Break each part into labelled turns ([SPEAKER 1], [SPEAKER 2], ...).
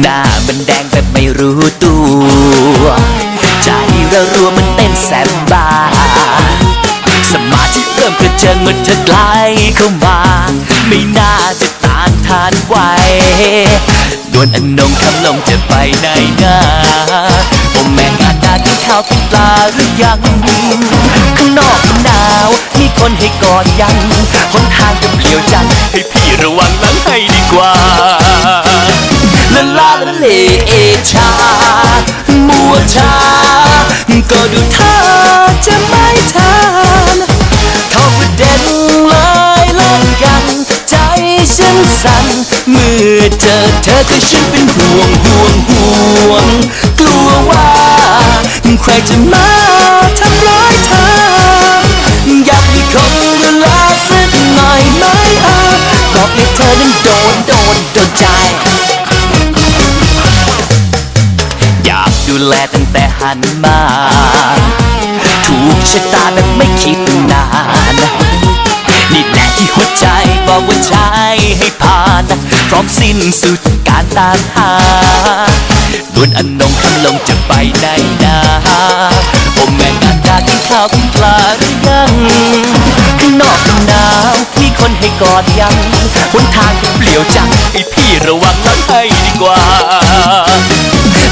[SPEAKER 1] หน้ามันแดงแบบไม่รู้ตัวใจระรัวมันเต้นแสบบา สมาธิเริ่มกระเจิงเมื่อเธอใกล้เข้ามา ไม่น่าจะต้านทานไหว ดวนอนงคำลงจะไปไหนนาโอแม่งานดากินข้าวกิปลาหรือยัง ข้างนอกหนาว มีคนให้กอดยังหนทางก็เปลี่ยวจัง ให้พี่ระวังหลังให้ดีกว่าละลาละเลเอชา มัวชา ก็ดูท่าจะไม่ทานเข้าประเด็นเลยเล่นกัน ใจฉันสั่น อเจอเธอคือฉันเป็นห่วงห่วงห่วง กลัวว่าใครจะมาทำร้ายเธอ อยากมีคนดูแลสักหน่อยไหมอะบอกให้เธอนั้นโดนโดนโดนใจอยากดูแลตั้งแต่หันมา ถูกชะตาแบบไม่คิดนานนี่แหละที่หัวใจบอกว่าใช่ให้ผ่าน พร้อมสิ้นสุดการตามหาดวนอนงคำลงจะไปไหนนาโอแม่งานดากินข้าวกินปลาหรือยังข้างนอกมันหนาวมีคนให้กอดยังหนทางก็เปลี่ยวจังให้พี่ระวังหลังให้ดีกว่า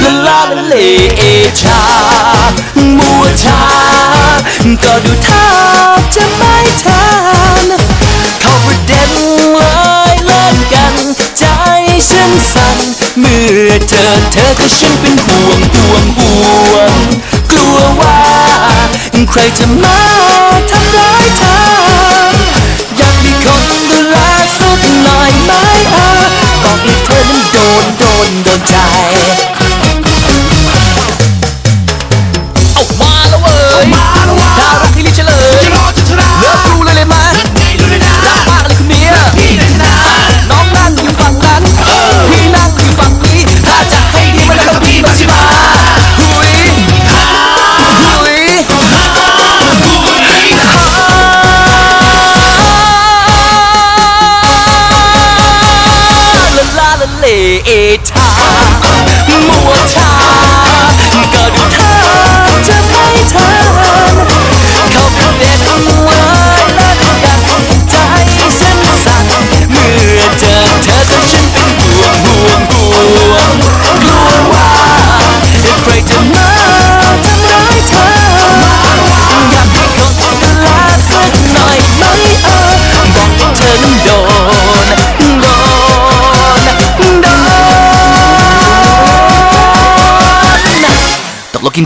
[SPEAKER 1] ละลาละเลเอชามัวชาก็ดูท่าจะไม่ อเธอ เธอก็ฉั
[SPEAKER 2] น
[SPEAKER 1] เป็นห่วงห่วงห่วง กลัวว่า ใครจะมา ตกลงกิ